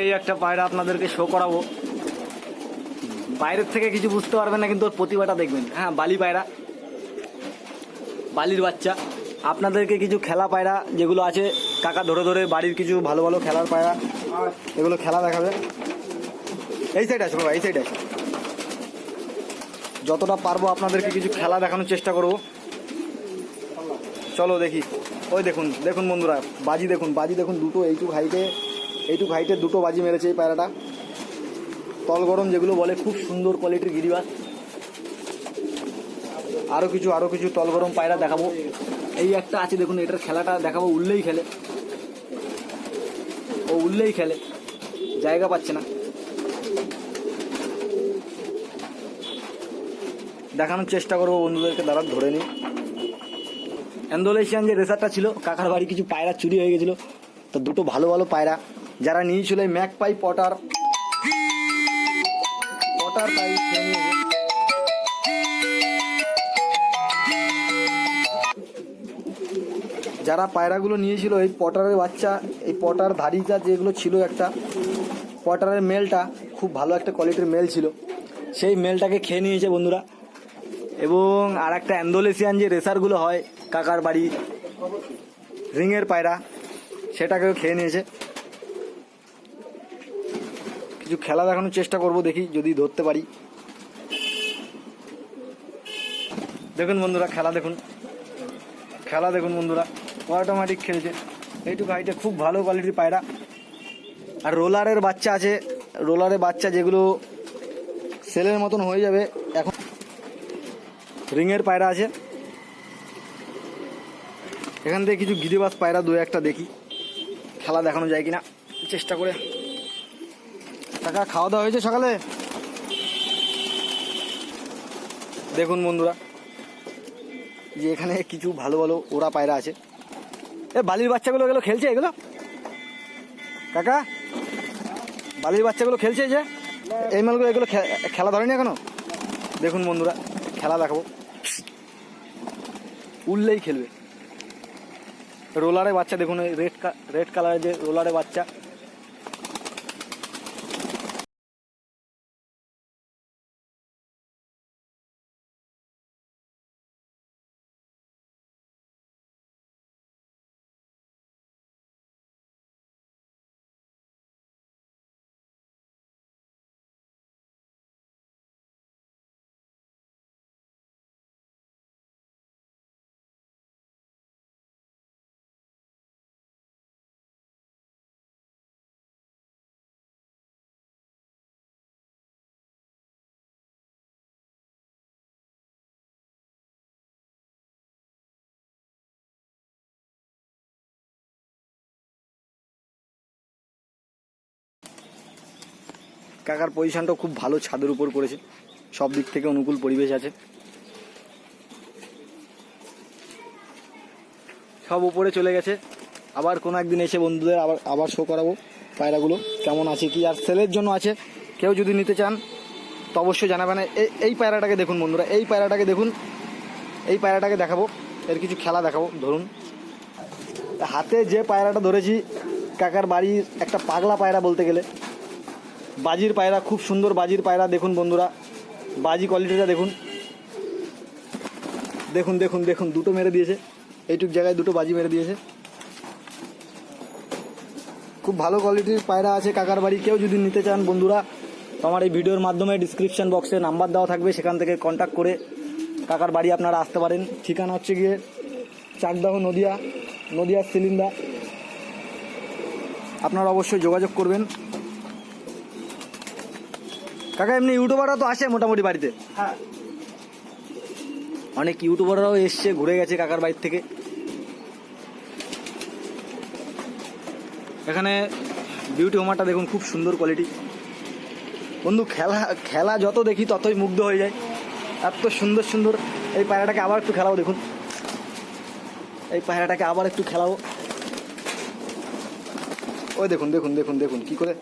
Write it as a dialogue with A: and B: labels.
A: এই একটা পায়রা আপনাদেরকে শো করাবো। বাইরের থেকে কিছু বুঝতে পারবেন না, কিন্তু ওর প্রতিভাটা দেখবেন। হ্যাঁ বালি পায়রা। বালির বাচ্চা। আপনাদেরকে কিছু খেলা পায়রা যেগুলো আছে, কাকা ধরে ধরে বাড়ির কিছু ভালো ভালো খেলার পায়রা, এগুলো খেলা দেখাবে। এই সাইড আছে এই সাইড আছে যতটা পারব আপনাদেরকে কিছু খেলা দেখানোর চেষ্টা করব। চলো দেখি। ওই দেখুন দেখুন বন্ধুরা, বাজি দেখুন বাজি দেখুন, দুটো এইটুক হাইটে এইটুক হাইটে দুটো বাজি মেরেছে এই পায়রাটা। তল গরম যেগুলো বলে খুব সুন্দর কোয়ালিটির গিরিবাস। আরও কিছু আরও কিছু তল গরম পায়রা দেখাবো। এই একটা আছে, দেখুন, এটার খেলাটা দেখাবো, উল্লেই খেলে। ও উল্লেই খেলে। জায়গা পাচ্ছে না। দেখানোর চেষ্টা করব বন্ধুদেরকে দাঁড়া ধরে নিই। অ্যান্ডোলেশিয়ান যে রেসারটা ছিল, কাকার বাড়ি কিছু পায়রা চুরি হয়ে গেছিল। তো দুটো ভালো ভালো পায়রা। যারা নিয়েছিল এই ম্যাক পাই পটার পটার পাই। যারা পায়রাগুলো নিয়েছিল, এই পটারের বাচ্চা, এই পটার ধারিটা যেগুলো ছিল একটা, পটারের মেলটা, খুব ভালো একটা কোয়ালিটির মেল ছিল সেই মেলটাকে খেয়ে নিয়েছে বন্ধুরা এবং আর একটা অ্যান্ডোলেসিয়ান যে রেসারগুলো হয়, কাকার বাড়ি, রিংয়ের পায়রা, সেটাকেও খেয়ে নিয়েছে কিছু খেলা দেখানোর চেষ্টা করব, দেখি যদি ধরতে পারি। দেখুন বন্ধুরা, খেলা দেখুন। খেলা দেখুন বন্ধুরা অটোমেটিক খেলেছে। এইটুকু হাইটে খুব ভালো কোয়ালিটির পায়রা। আর রোলারের বাচ্চা আছে। রোলারের বাচ্চা যেগুলো সেলের মতন হয়ে যাবে, এখন রিংয়ের পায়রা আছে। এখান থেকে কিছু গিরিবাস পায়রা দু একটা দেখি। খেলা দেখানো যায় কিনা, চেষ্টা করে টাকা খাওয়া দাওয়া হয়েছে সকালে? দেখুন বন্ধুরা যে এখানে কিছু ভালো ভালো ওরা পায়রা আছে। এ বালির বাচ্চাগুলো এগুলো খেলছে এগুলো? কাকা বালির বাচ্চাগুলো খেলছে যে? এই মালগুলো এগুলো খেলা ধরেনি এখনও? দেখুন বন্ধুরা খেলা দেখাবো। উঠলেই খেলবে। রোলারের বাচ্চা দেখুন রেড রেড কালারের যে রোলারের বাচ্চা। কাকার পজিশনটা খুব ভালো ছাদের উপর করেছে। সব দিক থেকে অনুকূল পরিবেশ আছে। সব উপরে চলে গেছে। আবার কোনো একদিন এসে বন্ধুদের আবার আবার শো করাবো। পায়রাগুলো কেমন আছে, কি আর সেলের জন্য আছে। কেউ যদি নিতে চান, তো অবশ্যই জানাবেন। এই এই পায়রাটাকে দেখুন বন্ধুরা, এই পায়রাটাকে দেখুন। এই পায়রাটাকে দেখাবো। এর কিছু খেলা দেখাবো, ধরুন। হাতে যে পায়রাটা ধরেছি, কাকার বাড়ির একটা পাগলা পায়রা বলতে গেলে বাজির পায়রা, খুব সুন্দর বাজির পায়রা, দেখুন বন্ধুরা। বাজি কোয়ালিটিটা দেখুন। দেখুন দেখুন দেখুন, দুটো মেরে দিয়েছে। এইটুক জায়গায় দুটো বাজি মেরে দিয়েছে। খুব ভালো কোয়ালিটির পায়রা আছে কাকার বাড়ি। কেউ যদি নিতে চান বন্ধুরা, আমার এই ভিডিওর মাধ্যমে ডিসক্রিপশন বক্সে নাম্বার দেওয়া থাকবে। সেখান থেকে কন্ট্যাক্ট করে কাকার বাড়ি আপনারা আসতে পারেন। ঠিকানা হচ্ছে গিয়ে চাকদাহ নদিয়া, নদিয়ার সিলিন্ডার। আপনারা অবশ্যই যোগাযোগ করবেন। কাকা এমনি ইউটিউবাররা তো আসে মোটামুটি বাড়িতে।
B: হ্যাঁ।
A: অনেক ইউটিউবাররাও এসছে ঘুরে গেছে কাকার বাড়ির থেকে। এখানে বিউটি হোমারটা দেখুন খুব সুন্দর কোয়ালিটি বন্ধু খেলা খেলা যত দেখি ততই মুগ্ধ হয়ে যায়। এত সুন্দর সুন্দর এই পায়রাটাকে আবার একটু খেলাবো দেখুন। এই পায়রাটাকে আবার একটু খেলাবো ওই দেখুন দেখুন দেখুন দেখুন কি করে?